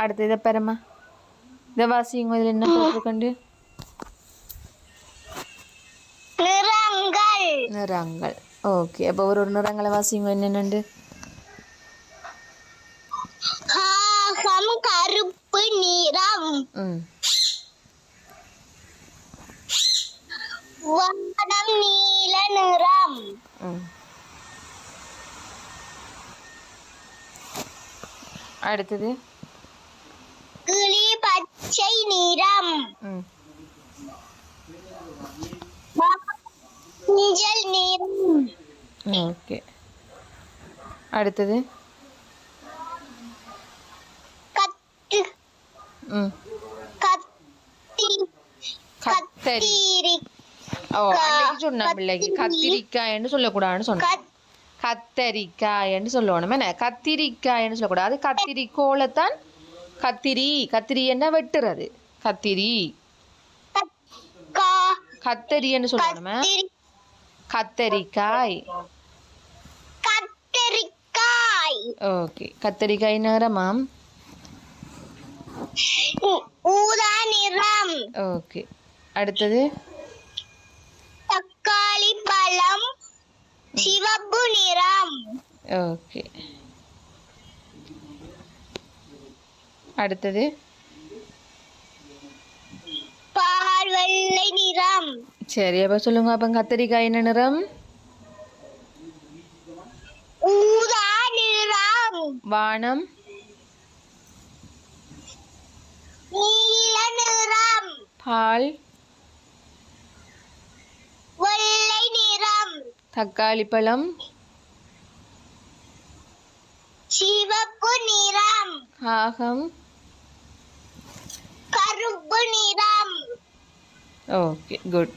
அடுத்து இதை பெறமா இதை வாசிங்க இதில் என்ன போட்டிருக்கண்டு? நிறங்கள். நிறங்கள். ஓகே அப்போ ஒரு ஒரு நிறங்களை வாசிங்க என்னென்னு கருப்பு நிறம். வானம் நீல நிறம். அடுத்தது. பச்சை நிறம். மஞ்சள் நிறம். ஓகே. அடுத்தது? கத்து. ம். கத்தி. கத்தரி. ஓ அன்னைக்கு சொன்னா பிள்ளைக்கு கத்திரிக்காய்ன்னு சொல்லக்கூடாதுன்னு சொன்னேன் கத்- கத்தரிக்காய்ன்னு சொல்லணும் கத்திரிக்காய்ன்னு சொல்லக்கூடாது. கத்திரிக்கோளைத்தான் கத்திரி கத்திரி என்ன வெட்டுறது? கத்திரி. கத்தரின்னு சொல்லணுமே. கத்திரி. கத்தரிக்காய். கத்தரிக்காய். ஓகே. கத்தரிக்காய் நிறமாம்? ஊதா நிறம். ஓகே. அடுத்தது? தக்காளி பழம். சிவப்பு நிறம். ஓகே. அடுத்தது. பால் வெள்ளை நிறம். சரி அப்போ சொல்லுங்க அப்போ கத்தரிக்காய் என்ன நிறம்? ஊதா நிறம். வானம்? நீல நிறம். பால்? வெள்ளை நிறம். தக்காளி பழம்? சிவப்பு நிறம். காகம் okay good.